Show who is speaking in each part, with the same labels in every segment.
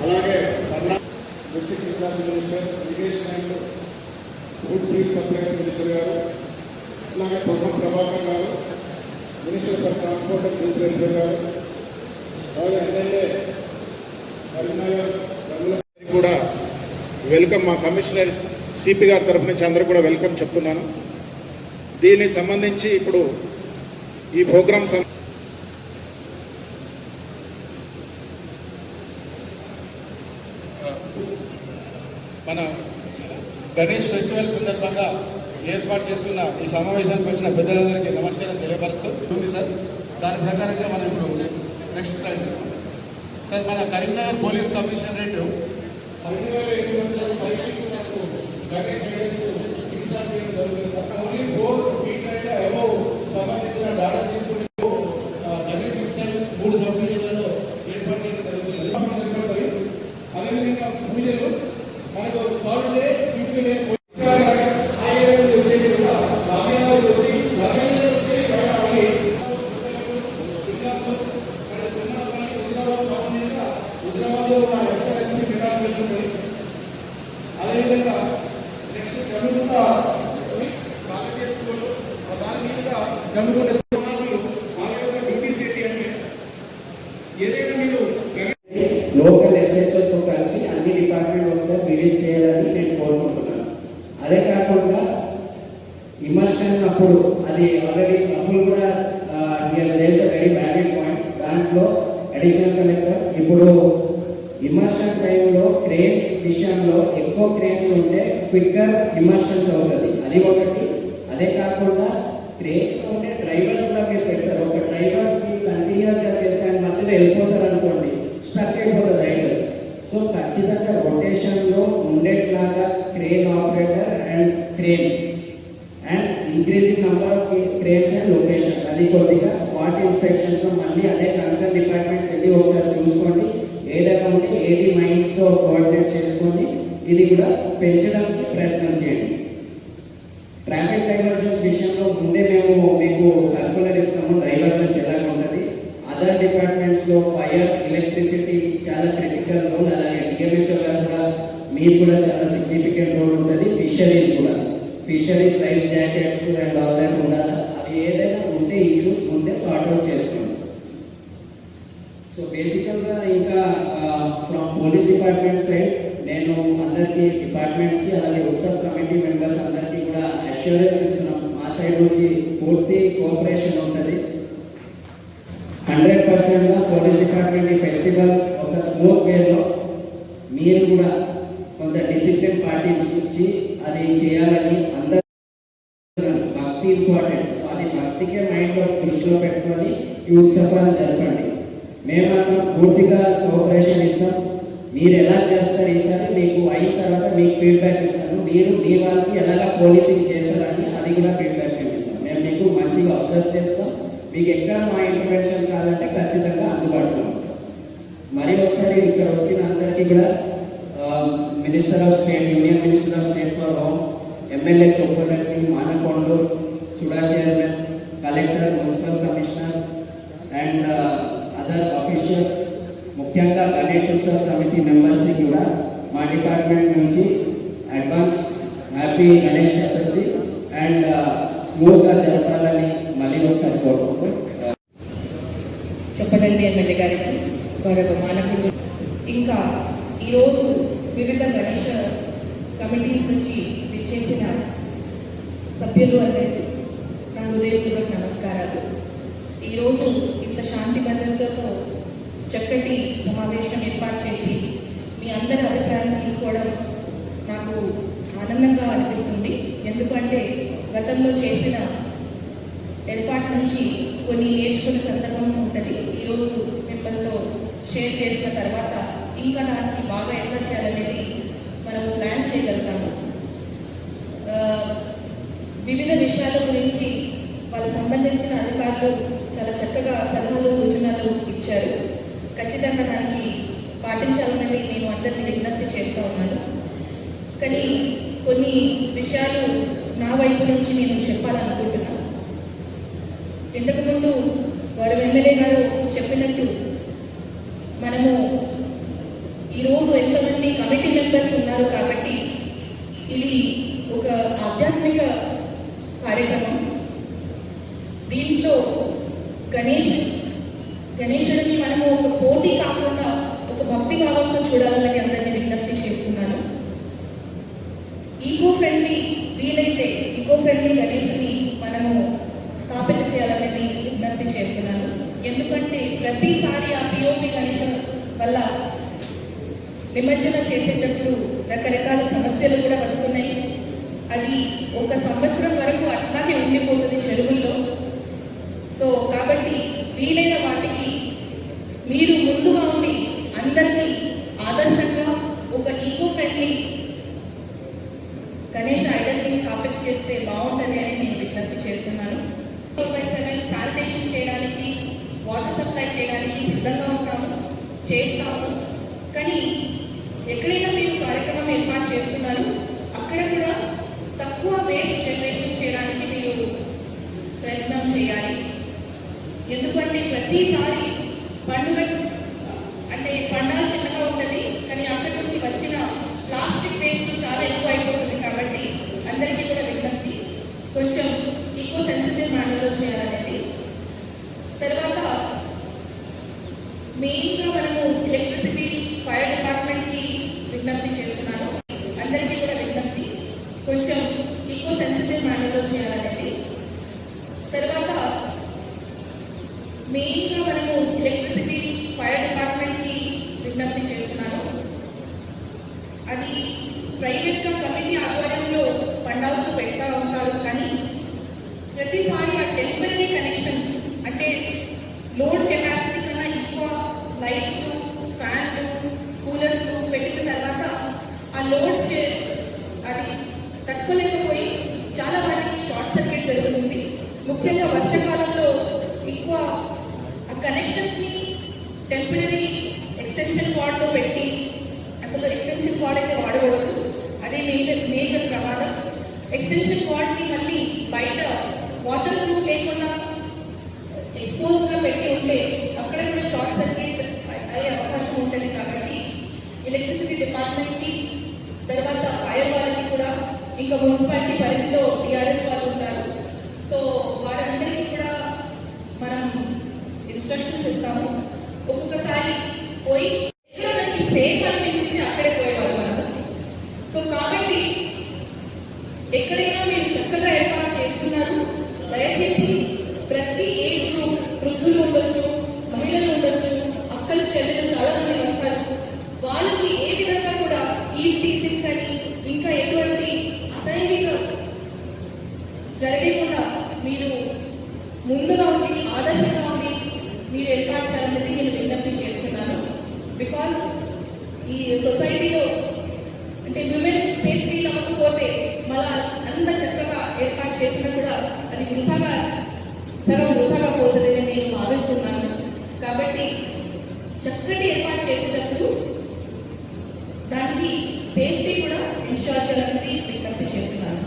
Speaker 1: అలాగే Karnataka district incharge minister Videsh Nayak food supplies minister గారు అలాగే ప్రభాకర్ గారు మినిస్టర్ ఫర్ ట్రాన్స్పోర్ట్ అండ్ గారు అలాగే ఎమ్మెల్యే కరీంనగర్ కూడా వెల్కమ్ మా కమిషనర్ సిపి గారి తరఫు నుంచి అందరూ కూడా వెల్కమ్ చెప్తున్నాను దీనికి సంబంధించి ఇప్పుడు ఈ ప్రోగ్రామ్
Speaker 2: గణేష్ ఫెస్టివల్ సందర్భంగా ఏర్పాటు చేసుకున్న ఈ సమావేశానికి వచ్చిన పెద్దలందరికీ నమస్కారం తెలియపరుస్తూ ఉంది సార్. దాని ప్రకారంగా మనం ఇప్పుడు నెక్స్ట్ స్లైడ్ తీసుకుంటాం సార్ మన కరీంనగర్ పోలీస్ కమిషనరేట్ పన్నెండు వేల ఎనిమిది వందల మనకు గణేష్ ఇన్స్టాల్ చేయడం జరుగుతుంది. ఓన్లీ ఫోర్ ఫీట్ అండ్ సంబంధించిన తీసుకుని ఆ, గణేష్ ఇన్స్టాల్ మూడు సబ్ డివిజన్లలో ఏర్పాటు చేయడం జరుగుతుంది అదేవిధంగా పూజలు మనకు థర్డ్ డే ఫిఫ్త్ డే అదేవిధంగా నెక్స్ట్ జమ్మిగుంట దాని మీదుగా జమ్మిగుంట చిరునామాలు వాళ్ళ యొక్క డ్యూటీ సిటీ అంటే ఏదైనా మీరు
Speaker 3: లోకల్ ఎస్హెచ్ఓతో కలిపి అన్ని డిపార్ట్మెంట్ ఒకసారి విజిట్ చేయాలని నేను కోరుకుంటున్నాను. అదే కాకుండా ఇమర్షన్ అప్పుడు అది ఆల్రెడీ అప్పుడు కూడా వెరీ వ్యాల్యూ పాయింట్ దాంట్లో అడిషనల్ కలెక్టర్ ఇప్పుడు ఇమర్షన్ టైంలో క్రేన్స్ విషయంలో ఎక్కువ క్రేన్స్ ఉంటే క్విక్గా ఇమర్షన్స్ అవుతుంది. అది ఒకటి. అదే కాకుండా క్రేన్స్ ఉంటే డ్రైవర్స్ కూడా మీరు పెట్టారు ఒక driver ఉండేట్లాగా crane operator and crane and increasing number of cranes and locations అది కొద్దిగా స్పాట్ ఇన్స్పెక్షన్స్లో మళ్ళీ అదే కన్సర్న్ డిపార్ట్మెంట్స్ వెళ్ళి ఒకసారి చూసుకోండి. ఏదైనా ఉంటే ఏది మైండ్స్తో కోఆర్డినేట్ చేసుకొని ఇది కూడా పెంచడానికి ప్రయత్నం చేయండి. ట్రాఫిక్ డైవర్జన్స్ విషయంలో ముందే మేము మీకు సర్కులర్ ఇస్తాము. డైవర్జన్స్ ఎలా ఉంటుంది? అదర్ డిపార్ట్మెంట్స్లో ఫైర్ ఎలక్ట్రిసిటీ చాలా క్రిటికల్ రోల్ అలాగే డిఎంహెచ్ఓ గారు కూడా మీరు కూడా చాలా సిగ్నిఫికెంట్ రోల్ ఉంటుంది. ఫిషరీస్ కూడా. Fisheries life jackets and all that ఉండాలి. అవి ఏదైనా ఉంటే ఇష్యూస్ ముందే సార్ట్ అవుట్ చేసుకోండి. సో బేసికల్గా ఇంకా ఫ్రమ్ పోలీస్ డిపార్ట్మెంట్ సైడ్ నేను అందరికీ డిపార్ట్మెంట్స్కి అలాగే ఉత్సవ్ కమిటీ మెంబర్స్ అందరికీ కూడా అష్యూరెన్స్ ఇస్తున్నాం. మా సైడ్ నుంచి పూర్తి కోఆపరేషన్ ఉంటుంది. హండ్రెడ్ పర్సెంట్గా పోలీస్ డిపార్ట్మెంట్ ఫెస్టివల్ ఒక స్మూత్ వేలో మీరు కూడా కొంత డిసిప్లిన్ పాటించి అది చేయాలని అందరూ భక్తి ఇంపార్టెంట్ సో అది భక్తికే మైండ్లో దృష్టిలో పెట్టుకొని ఈ ఉత్సవాలు జరపండి. మేము మాత్రం పూర్తిగా కోఆపరేషన్ ఇస్తాం. మీరు ఎలా జరుపుతారు ఈసారి మీకు అయిన తర్వాత మీకు ఫీడ్బ్యాక్ ఇస్తాను. మీరు మీ వాళ్ళకి ఎలాగా పోలీసింగ్ చేస్తారని అది కూడా ఫీడ్బ్యాక్ ఇస్తాం. మేము మీకు మంచిగా అబ్జర్వ్ చేస్తాం. మీకు ఎక్కడ మా ఇంటర్వెన్షన్ కావాలంటే ఖచ్చితంగా అందుబాటులో ఉంటాం. మరి ఒకసారి ఇక్కడ వచ్చిన అందరికీ కూడా minister of state union minister of state for home MLA Choppareddy Manakondu SUDA chairman collector municipal commissioner and other officials ముఖ్యంగా గణేష్ ఉత్సవ సమితి మెంబర్స్కి కూడా మా డిపార్ట్మెంట్ నుంచి advance happy Ganesh Chaturthi and uh, స్మూత్గా జరపాలని మళ్ళీ ఒకసారి కోరుకుంటూ uh,
Speaker 4: చెప్పదండి ఎమ్మెల్యే గారికి. గౌరవ మానవులు ఇంకా ఈరోజు వివిధ గణేష కమిటీస్ నుంచి విచ్చేసిన సభ్యులు అందరికీ నా హృదయపూర్వక నమస్కారాలు ఈరోజు ఇంత శాంతి భద్రతతో చక్కటి సమావేశం ఏర్పాటు చేసి మీ అందరి అభిప్రాయం తీసుకోవడం నాకు ఆనందంగా అనిపిస్తుంది. ఎందుకంటే గతంలో చేసిన ఏర్పాటు నుంచి కొన్ని నేర్చుకునే సందర్భం ఉంటుంది. ఈరోజు మిమ్మల్తో షేర్ చేసిన తర్వాత ఇంకా దానికి బాగా ఎక్కడ చేయాలనేది మనం ప్లాన్ చేయగలుగుతాము ఆ, వివిధ విషయాల గురించి వాళ్ళ సంబంధించిన అధికారులు చాలా చక్కగా సలహాలు సూచనలు ఇచ్చారు ఖచ్చితంగా దానికి పాటించాలనేది నేను అందరినీ విజ్ఞప్తి చేస్తూ ఉన్నాను కానీ కొన్ని విషయాలు నా వైపు నుంచి నేను చెప్పాలనుకుంటున్నాను ఇంతకుముందు గౌరవ ఎమ్మెల్యే గారు చెప్పినట్టు మనము ఈరోజు ఎంతమంది కమిటీ మెంబర్స్ ఉన్నారు కాబట్టి ఇది ఒక ఆధ్యాత్మిక కార్యక్రమం. దీంట్లో గణేష్ గణేశుడిని మనము ఒక పోటీ కాకుండా ఒక భక్తి భావంతో చూడాలని అందరినీ విజ్ఞప్తి చేస్తున్నాను. ఈకో ఫ్రెండ్లీ వీలైతే ఈకో ఫ్రెండ్లీ గణేష్ని మనము స్థాపిత చేయాలనేది విజ్ఞప్తి చేస్తున్నాను ఎందుకంటే ప్రతిసారి ఆ పిఓపి గణితం వల్ల నిమజ్జన చేసేటప్పుడు రకరకాల సమస్యలు కూడా వస్తున్నాయి. అది ఒక సంవత్సరం వరకు అట్లాగే ఉండిపోతుంది చెరువుల్లో. సో కాబట్టి వీలైన వాటికి మీరు ముందుగా ఉండి అందరికీ ఆదర్శంగా ఒక ఈకో ఫ్రెండ్లీ గణేష్ ఐడల్ని స్థాపిత చేస్తే బాగుంటుంది అని నేను విజ్ఞప్తి చేస్తున్నాను సెవెన్ శానిటేషన్ చేయడానికి వాటర్ సప్లై చేయడానికి సిద్ధంగా ఉంటాము చేస్తాము కానీ ఎక్కడైనా మీరు కార్యక్రమం ఏర్పాటు చేస్తున్నారు అక్కడ కూడా తక్కువ వేస్ట్ జనరేషన్ చేయడానికి మీరు ప్రయత్నం చేయాలి ఎందుకంటే ప్రతిసారి పండుగ అంటే పండాలు చిన్నగా ఉంటుంది కానీ అక్కడి నుంచి వచ్చిన ప్లాస్టిక్ వేస్ట్ చాలా ఎక్కువ అయిపోతుంది కాబట్టి అందరికీ కూడా విజ్ఞప్తి. కొంచెం ఈకో సెన్సిటివ్ మేనర్లో చేయాలనేది. తర్వాత మెయిన్గా మనము ఎలక్ట్రిసిటీ ఫైర్ డిపార్ట్మెంట్కి విజ్ఞప్తి చేస్తున్నాను అందరికీ కూడా విజ్ఞప్తి కొంచెం ఈకో సెన్సిటివ్ మేనర్లో చేయాలనేది తర్వాత మెయిన్గా మనము ఎలక్ట్రిసిటీ ఫైర్ డిపార్ట్మెంట్కి విజ్ఞప్తి చేస్తున్నాను అది ప్రైవేట్గా కమిటీ ఆధ్వర్యంలో పండాల్సి పెడతా ఉంటారు కానీ ప్రతిసారి ఆ టెంపరీ కనెక్షన్స్ అంటే లోడ్ కెపాసిటీ కన్నా ఎక్కువ లైట్స్ ఫ్యాన్లు కూలర్స్ పెట్టిన తర్వాత ఆ లోడ్ చే అది తట్టుకోలేకపోయి చాలా వాటికి షార్ట్ సర్క్యూట్ జరుగుతుంది ముఖ్యంగా వర్షాకాలంలో ఎక్కువ ఆ కనెక్షన్స్ని టెంపరీ ఎక్స్టెన్షన్ కార్డ్లో పెట్టి అసలు ఎక్స్టెన్షన్ కార్డ్ అయితే వాడకూడదు. అదే మేజర్ మేజర్ ప్రమాదం. ఎక్స్టెన్షన్ కార్డ్ని మళ్ళీ బయట వాటర్ ప్రూఫ్ లేకుండా eh, ఎక్స్పోజ్గా పెట్టి ఉంటే అక్కడ కూడా షార్ట్ సర్క్యూట్ అయ్యే అవకాశం ఉంటుంది కాబట్టి ఎలక్ట్రిసిటీ డిపార్ట్మెంట్కి తర్వాత ఫైర్ వాళ్ళకి కూడా ఇంకా మున్సిపాలిటీ పరిధిలో టీఆర్ఎస్ వాళ్ళు ఉంటారు. సో వారందరికీ కూడా మనం ఇన్స్ట్రక్షన్స్ ఇస్తాము. Oi? సగం వృధాగా పోతుందని నేను భావిస్తున్నాను. కాబట్టి చక్కటి ఏర్పాటు చేసేటప్పుడు దానికి సేఫ్టీ కూడా ఇన్షూర్ చేయాలని విజ్ఞప్తి చేస్తున్నాను.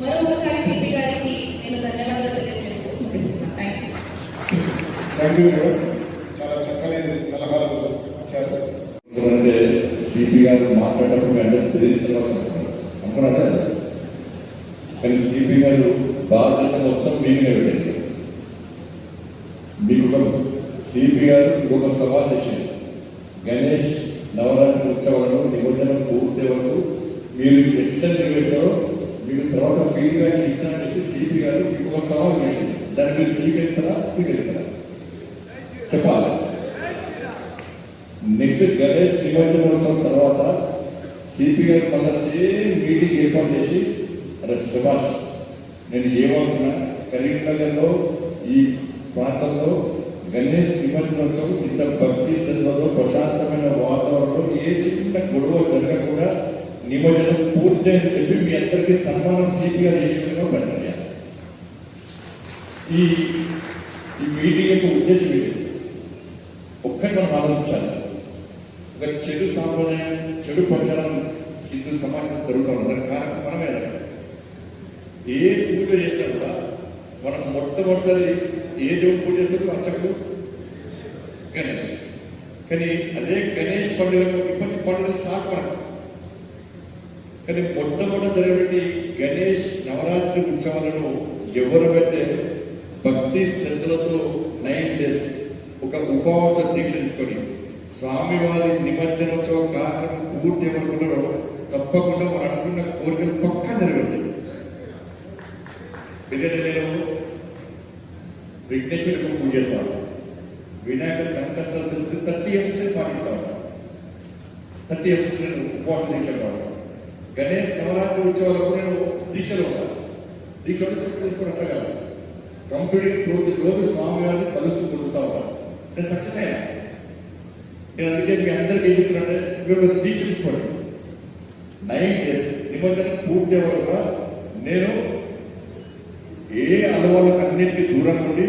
Speaker 4: మరొకసారి సిపి గారికి నేను ధన్యవాదాలు తెలియజేస్తూ ముగిస్తున్నాను. థ్యాంక్ యూ
Speaker 1: చాలా చక్కని సలహాలు ఇచ్చారు.
Speaker 5: సిపి గారు మాట్లాడటప్పుడు మీ అందరూ తెలియజేయాల్సి అనుకున్నారా కానీ సిపి గారు బాధ్యత మొత్తం మీ మీద పెట్టండి మీకు ఒక సిపి గారు ఒక సవాల్ చేసింది గణేష్ నవరాత్రి ఉత్సవాలు నిమజ్జనం పూర్తి వరకు మీరు ఎట్లా నిర్వహిస్తారో మీకు తర్వాత ఫీడ్బ్యాక్ ఇస్తారని చెప్పి సిపి గారు మీకు ఒక సవాల్ చేసింది దాన్ని మీరు స్వీకరిస్తారా స్వీకరిస్తారా? చెప్పాలి. నెక్స్ట్ గణేష్ నిమజ్జనోత్సవం తర్వాత సిపి గారు మళ్ళీ సేమ్ మీటింగ్ ఏర్పాటు చేసి అరే సుభాష్ నేను ఏమనుకున్నా? కరీంనగర్లో ఈ ప్రాంతంలో గణేష్ నిమజ్జనోత్సవం ఇంత భక్తి శ్రద్ధలో ప్రశాంతమైన వాతావరణంలో ఏ చిన్న గొడవ జరగకుండా నిమజ్జనం పూర్తి చెప్పి మీ అందరికీ సన్మానం సీపీఆర్ గారు చేసిన ఈ ఈ మీటింగ్ యొక్క ఉద్దేశం ఏంటి ఒక్కటి మనం ఆలోచించాలి. ఒక చెడు సాంప్రదాయం చెడు ప్రచారం హిందూ సమాజం జరుగుతూ ఉంది దానికి కారణం మనమే ఏ పూజ చేసినా కూడా మనం మొట్టమొదటిసారి ఏ దేవుడు పూజ చేస్తాడు అర్చకుడు కానీ అదే గణేష్ పండుగ ఇప్పటి పండుగలు స్టార్ట్ మనకు కానీ మొట్టమొదటి జరిగినటువంటి గణేష్ నవరాత్రి ఉత్సవాలను ఎవరు పెడితే భక్తి శ్రద్ధలతో నైన్ డేస్ ఒక ఉపవాస దీక్ష తీసుకొని స్వామివారి నిమజ్జనోత్సవ కార్యక్రమం పూర్తి ఏమనుకున్నారో తప్పకుండా మనం అనుకున్న కోరికలు పక్క నెరవేరుతాయి. ఎందుకంటే నేను విఘ్నేశ్వరికి పూజ చేస్తాను వినాయక సంకష్ట చతుర్థి థర్టీ ఇయర్స్ నుంచి పాటిస్తాను థర్టీ ఇయర్స్ నుంచి నేను ఉపవాస దీక్ష కావాలి గణేష్ నవరాత్రి ఉత్సవాలకు నేను దీక్షలు దీక్షలు దీక్షలో తీసుకుని అట్లా కాదు. కంప్లీట్ రోజు రోజు స్వామివారిని కలుస్తూ కొలుస్తూ ఉంటాను నేను సక్సెస్ అయ్యా. నేను అందుకే మీ అందరికీ ఏం చెప్తున్నట్టే మీరు దీక్ష తీసుకోండి. నైన్ డేస్ నిమజ్జనం పూర్తి అవ్వగా నేను ఏ అలవాళ్ళకు అన్నిటికీ దూరం ఉండి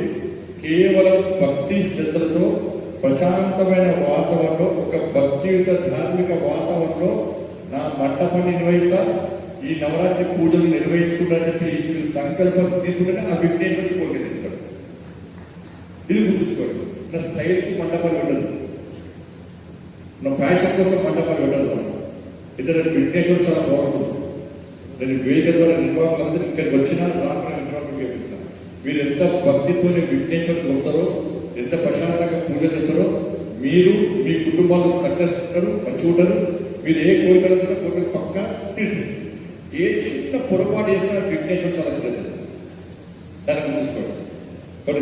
Speaker 5: కేవలం భక్తి శ్రద్ధలతో ప్రశాంతమైన వాతావరణంలో ఒక భక్తియుత ధార్మిక వాతావరణంలో నా మంటపాన్ని నిర్వహిస్తా ఈ నవరాత్రి పూజలు నిర్వహించుకుంటారని చెప్పి మీరు సంకల్పం తీసుకుంటే ఆ విఘ్నేశ్వరుడు కోరిక ఇది గుర్తుంచుకోండి. నా స్థైర్యకి మంటపాలు ఉండదు. నా ఫ్యాషన్ కోసం మంటపాలు ఉండదు. ఇద్దరు విఘ్నేశ్వరుడు చాలా బాగుంటుంది నేను వేదిక ద్వారా నిర్వాహకులందరూ ఇక్కడికి వచ్చినా రాకుండా నిర్వాహకులు మీరు ఎంత భక్తితోనే విఘ్నేశ్వరికి వస్తారో ఎంత ప్రశాంతంగా పూజ చేస్తారో మీరు మీ కుటుంబాలు సక్సెస్ ఉంటారు మంచి ఉంటారు. మీరు ఏ కోరికలు ఉన్నారో కోరికలు పక్క తీరుతుంది ఏ చిన్న పొరపాటు చేసినా విఘ్నేశ్వరం చాలా శ్రద్ధ దాన్ని గుర్తుంచుకోండి కొన్ని